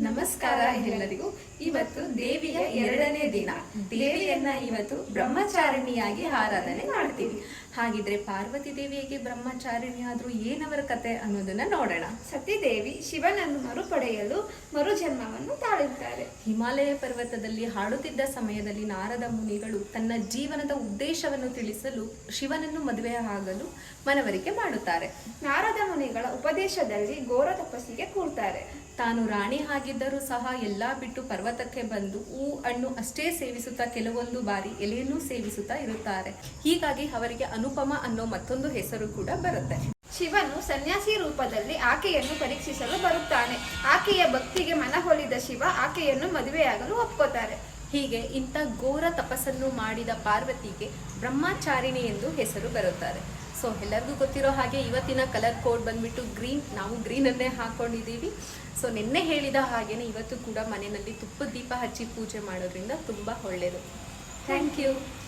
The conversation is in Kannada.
ನಮಸ್ಕಾರ ಎಲ್ಲರಿಗೂ. ಇವತ್ತು ದೇವಿಯ ಎರಡನೇ ದಿನ. ದೇವಿಯನ್ನ ಇವತ್ತು ಬ್ರಹ್ಮಚಾರಿಣಿಯಾಗಿ ಆರಾಧನೆ ಮಾಡ್ತೀವಿ. ಹಾಗಿದ್ರೆ ಪಾರ್ವತಿ ದೇವಿಯಾಗಿ ಬ್ರಹ್ಮಚಾರಿಣಿ ಆದ್ರೂ ಏನವರ ಕತೆ ಅನ್ನೋದನ್ನ ನೋಡೋಣ. ಸತಿದೇವಿ ಶಿವನನ್ನು ಮರುಪಡೆಯಲು ಮರುಜನ್ಮವನ್ನು ತಾಳುತ್ತಾರೆ ಹಿಮಾಲಯ ಪರ್ವತದಲ್ಲಿ ಹಾಡುತ್ತಿದ್ದ ಸಮಯದಲ್ಲಿ ನಾರದ ಮುನಿಗಳು ತನ್ನ ಜೀವನದ ಉದ್ದೇಶವನ್ನು ತಿಳಿಸಲು ಶಿವನನ್ನು ಮದುವೆ ಆಗಲು ಮನವರಿಕೆ ಮಾಡುತ್ತಾರೆ. ನಾರದ ಮುನಿಗಳ ಉಪದೇಶದಲ್ಲಿ ಘೋರ ತಪಸ್ಸಿಗೆ ಕೂರ್ತಾರೆ. ತಾನು ರಾಣಿ ಆಗಿದ್ದರೂ ಸಹ ಎಲ್ಲ ಬಿಟ್ಟು ಪರ್ವತಕ್ಕೆ ಬಂದು ಹೂ ಹಣ್ಣು ಅಷ್ಟೇ ಸೇವಿಸುತ್ತಾ ಕೆಲವೊಂದು ಬಾರಿ ಎಲೆಯನ್ನು ಸೇವಿಸುತ್ತಾ ಇರುತ್ತಾರೆ. ಹೀಗಾಗಿ ಅವರಿಗೆ ಅನುಪಮ ಅನ್ನೋ ಮತ್ತೊಂದು ಹೆಸರು ಕೂಡ ಬರುತ್ತೆ. ಶಿವನು ಸನ್ಯಾಸಿ ರೂಪದಲ್ಲಿ ಆಕೆಯನ್ನು ಪರೀಕ್ಷಿಸಲು ಬರುತ್ತಾನೆ. ಆಕೆಯ ಭಕ್ತಿಗೆ ಮನಹೊಲಿದ ಶಿವ ಆಕೆಯನ್ನು ಮದುವೆಯಾಗಲು ಒಪ್ಕೋತಾರೆ. ಹೀಗೆ ಇಂಥ ಘೋರ ತಪಸ್ಸನ್ನು ಮಾಡಿದ ಪಾರ್ವತಿಗೆ ಬ್ರಹ್ಮಚಾರಿಣಿ ಎಂದು ಹೆಸರು ಬರುತ್ತಾರೆ. ಸೊ, ಎಲ್ಲರಿಗೂ ಗೊತ್ತಿರೋ ಹಾಗೆ ಇವತ್ತಿನ ಕಲರ್ ಕೋಡ್ ಬಂದ್ಬಿಟ್ಟು ಗ್ರೀನ್ ನಾವು ಗ್ರೀನನ್ನೇ ಹಾಕೊಂಡಿದ್ದೀವಿ. ಸೊ, ನಿನ್ನೆ ಹೇಳಿದ ಹಾಗೇನೆ ಇವತ್ತು ಕೂಡ ಮನೆಯಲ್ಲಿ ತುಪ್ಪದ ದೀಪ ಹಚ್ಚಿ ಪೂಜೆ ಮಾಡೋದ್ರಿಂದ ತುಂಬ ಒಳ್ಳೆಯದು ಥ್ಯಾಂಕ್ ಯು